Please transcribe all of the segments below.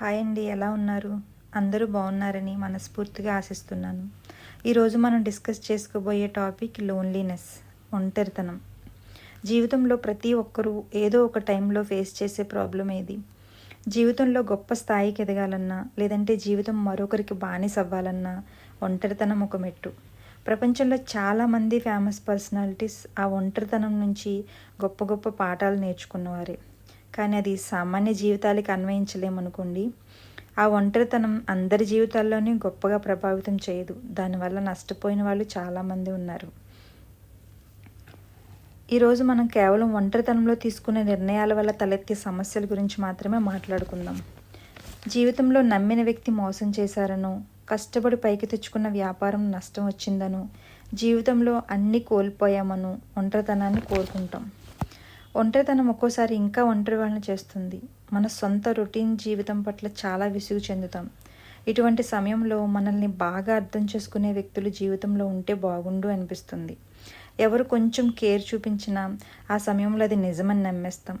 Hi అండి ఎలా ఉన్నారు? అందరూ బాగున్నారని మనస్ఫూర్తిగా ఆశిస్తున్నాను. ఈరోజు మనం డిస్కస్ చేసుకోబోయే టాపిక్ లోన్లీనెస్ ఒంటరితనం. జీవితంలో ప్రతి ఒక్కరూ ఏదో ఒక టైంలో ఫేస్ చేసే ప్రాబ్లం ఏది? జీవితంలో గొప్ప స్థాయికి ఎదగాలన్నా లేదంటే జీవితం మరొకరికి బానిస అవ్వాలన్నా ఒంటరితనం ఒక మెట్టు. ప్రపంచంలో చాలామంది ఫేమస్ పర్సనాలిటీస్ ఆ ఒంటరితనం నుంచి గొప్ప గొప్ప పాఠాలు నేర్చుకున్నవారే. కానీ అది సామాన్య జీవితాలకి అన్వయించలేమనుకోండి. ఆ ఒంటరితనం అందరి జీవితాల్లోనే గొప్పగా ప్రభావితం చేయదు. దానివల్ల నష్టపోయిన వాళ్ళు చాలామంది ఉన్నారు. ఈరోజు మనం కేవలం ఒంటరితనంలో తీసుకునే నిర్ణయాల వల్ల తలెత్తే సమస్యల గురించి మాత్రమే మాట్లాడుకుందాం. జీవితంలో నమ్మిన వ్యక్తి మోసం చేశారనో కష్టపడి పైకి తెచ్చుకున్న వ్యాపారం నష్టం వచ్చిందనో జీవితంలో అన్నీ కోల్పోయామనో ఒంటరితనాన్ని కోరుకుంటాం. ఒంటరితనం ఒక్కోసారి ఇంకా ఒంటరి వాళ్ళని చేస్తుంది. మన సొంత రొటీన్ జీవితం పట్ల చాలా విసుగు చెందుతాం. ఇటువంటి సమయంలో మనల్ని బాగా అర్థం చేసుకునే వ్యక్తులు జీవితంలో ఉంటే బాగుండు అనిపిస్తుంది. ఎవరు కొంచెం కేర్ చూపించినా ఆ సమయంలో అది నిజమని నమ్మేస్తాం.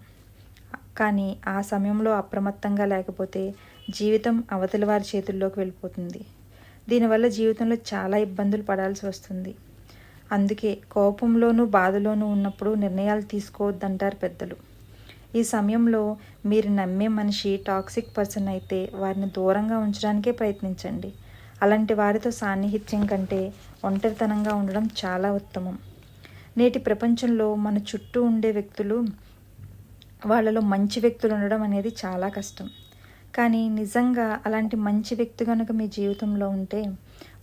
కానీ ఆ సమయంలో అప్రమత్తంగా లేకపోతే జీవితం అవతలి వారి చేతుల్లోకి వెళ్ళిపోతుంది. దీనివల్ల జీవితంలో చాలా ఇబ్బందులు పడాల్సి వస్తుంది. అందుకే కోపంలోనూ బాధలోనూ ఉన్నప్పుడు నిర్ణయాలు తీసుకోవద్దంటారు పెద్దలు. ఈ సమయంలో మీరు నమ్మే మనిషి టాక్సిక్ పర్సన్ అయితే వారిని దూరంగా ఉంచడానికే ప్రయత్నించండి. అలాంటి వారితో సాన్నిహిత్యం కంటే ఒంటరితనంగా ఉండడం చాలా ఉత్తమం. నేటి ప్రపంచంలో మన చుట్టూ ఉండే వ్యక్తులు వాళ్ళలో మంచి వ్యక్తులు ఉండడం అనేది చాలా కష్టం. కానీ నిజంగా అలాంటి మంచి వ్యక్తి కనుక మీ జీవితంలో ఉంటే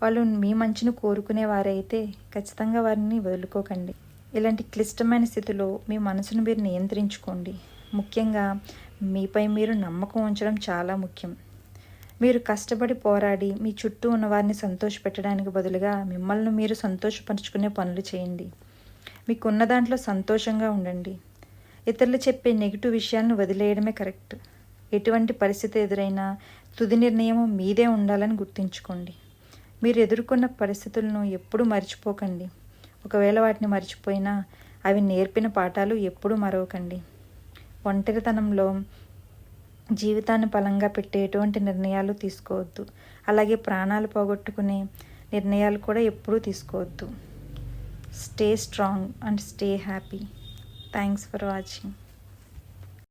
వాళ్ళు మీ మంచిని కోరుకునే వారైతే ఖచ్చితంగా వారిని వదులుకోకండి. ఇలాంటి క్లిష్టమైన స్థితిలో మీ మనసును మీరు నియంత్రించుకోండి. ముఖ్యంగా మీపై మీరు నమ్మకం ఉంచడం చాలా ముఖ్యం. మీరు కష్టపడి పోరాడి మీ చుట్టూ ఉన్న వారిని సంతోషపెట్టడానికి బదులుగా మిమ్మల్ని మీరు సంతోషపరుచుకునే పనులు చేయండి. మీకున్న దాంట్లో సంతోషంగా ఉండండి. ఇతరులు చెప్పే నెగిటివ్ విషయాలను వదిలేయడమే కరెక్ట్. ఎటువంటి పరిస్థితి ఎదురైనా తుది నిర్ణయం మీదే ఉండాలని గుర్తుంచుకోండి. మీరు ఎదుర్కొన్న పరిస్థితులను ఎప్పుడూ మర్చిపోకండి. ఒకవేళ వాటిని మర్చిపోయినా అవి నేర్పిన పాఠాలు ఎప్పుడూ మరవకండి. ఒంటరితనంలో జీవితాన్ని బలంగా పెట్టే ఎటువంటి నిర్ణయాలు తీసుకోవద్దు. అలాగే ప్రాణాలు పోగొట్టుకునే నిర్ణయాలు కూడా ఎప్పుడూ తీసుకోవద్దు. Stay strong and stay happy thanks for watching